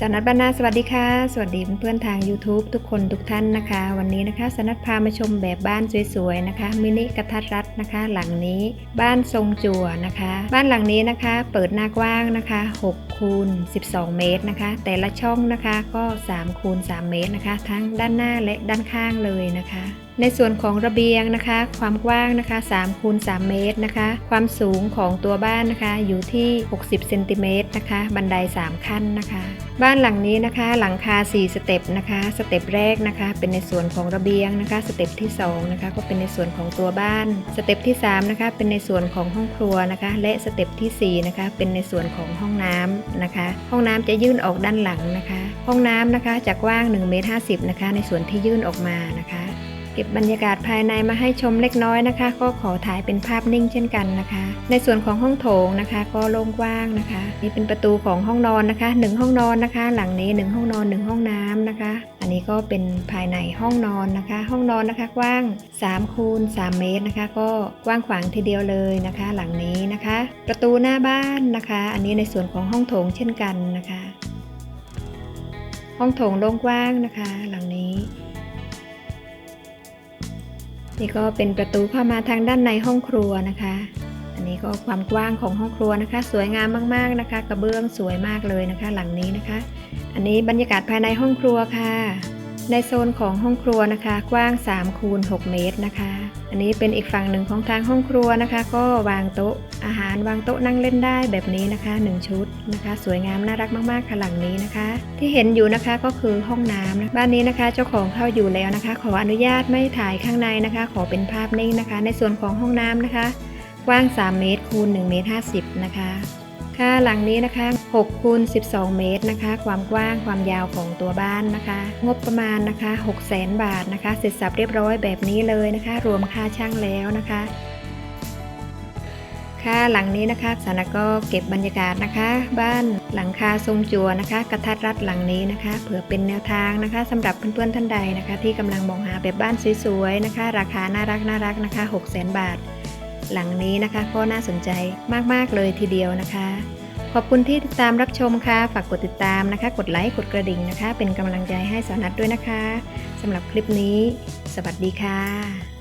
สนัดบ้านนาสวัสดีค่ะ สวัสดีเพื่อนๆทาง YouTube ทุกคนทุกท่านนะคะ วันนี้นะคะสนัดพามาชมแบบบ้านสวยๆนะคะมินิกระทัดรัดนะคะ หลังนี้บ้านทรงจั่วนะคะ บ้านหลังนี้นะคะ เปิดหน้ากว้างนะคะ6คูณ12 เมตรนะคะ แต่ละช่องนะคะก็3คูณ3เมตรนะคะ ทั้งด้านหน้าและด้านข้างเลยนะคะ ในส่วนของระเบียงนะคะ ความกว้างนะคะ3คูณ3เมตรนะคะ ความสูงของตัวบ้านนะคะ อยู่ที่ 60เซนติเมตรนะคะ บันได 3 ขั้นนะคะ บ้านหลังนี้นะคะ หลังคา 4 สเต็ปนะคะ สเต็ปแรกนะคะ เป็นในส่วนของระเบียงนะคะ สเต็ปที่2นะคะ ก็เป็นในส่วนของตัวบ้าน สเต็ปที่3นะคะ เป็นในส่วนของห้องครัวนะคะ และสเต็ปที่4นะคะ เป็นในส่วนของห้องน้ำนะคะ ห้องน้ำจะยื่นออกด้านหลังนะคะ ห้องน้ำนะคะจะกว้าง1เมตร50นะคะ ในส่วนที่ยื่นออกมานะคะ เก็บบรรยากาศภายในมาให้ชมเล็กน้อยนะคะ ก็ขอถ่ายเป็นภาพนิ่งเช่นกันนะคะ ในส่วนของห้องโถงนะคะ ก็โล่งกว้างนะคะนี่เป็นประตูของห้องนอนนะคะหนึ่งห้องนอนนะคะ หลังนี้หนึ่งห้องนอนหนึ่งห้องน้ำนะคะ อันนี้ก็เป็นภายในห้องนอนนะคะ ห้องนอนนะคะกว้าง3คูณ3เมตรนะคะ ก็กว้างขวางทีเดียวเลยนะคะ หลังนี้นะคะ ประตูหน้าบ้านนะคะ อันนี้ในส่วนของห้องโถงเช่นกันนะคะ ห้องโถงโล่งกว้างนะคะ หลังนี้ นี่ก็เป็นประตูเข้ามาทางด้านในห้องครัวนะคะ อันนี้ก็ความกว้างของห้องครัวนะคะ สวยงามมากๆนะคะ กระเบื้องสวยมากเลยนะคะ หลังนี้นะคะ อันนี้บรรยากาศภายในห้องครัวค่ะ ในโซนของห้องครัวนะคะ กว้าง3คูณ6เมตรนะคะ อันนี้เป็นอีกฝั่งหนึ่งของทางห้องครัวนะคะ ก็วางโต๊ะอาหารวางโต๊ะนั่งเล่นได้แบบนี้นะคะ 1 ชุดนะคะ สวยงามน่ารักมากๆค่ะหลังนี้นะคะ ที่เห็นอยู่นะคะก็คือห้องน้ำนะบ้านนี้นะคะ เจ้าของเข้าอยู่แล้วนะคะ ขออนุญาตไม่ถ่ายข้างในนะคะ ขอเป็นภาพนิ่งนะคะ ในส่วนของห้องน้ำนะคะ กว้าง 3 เมตรคูณ1เมตร50 นะคะ ค่ะหลังนี้นะคะ6คูณ12 เมตรนะคะ ความกว้างความยาวของตัวบ้านนะคะ งบประมาณนะคะ6 0 0 0 0บาทนะคะ เสร็จสับเรียบร้อยแบบนี้เลยนะคะ รวมค่าช่างแล้วนะคะค่ะหลังนี้นะคะสานะก็เก็บบรรยากาศนะคะ บ้านหลังคาทรงจัวนะคะ กระทัดรัดหลังนี้นะคะ เผื่อเป็นแนวทางนะคะสำหรับเพื่อนๆท่านใดนะคะ ที่กำลังมองหาแบบบ้านสวยๆนะคะ ราคาน่ารักน่ารักนะคะ6 0 0 0 0 0บาท หลังนี้นะคะก็น่าสนใจมาก ๆ เลยทีเดียวนะคะ ขอบคุณที่ติดตามรับชมค่ะ ฝากกดติดตามนะคะ กดไลค์ กดกระดิ่งนะคะ เป็นกำลังใจให้สาวนัดด้วยนะคะสำหรับคลิปนี้ สวัสดีค่ะ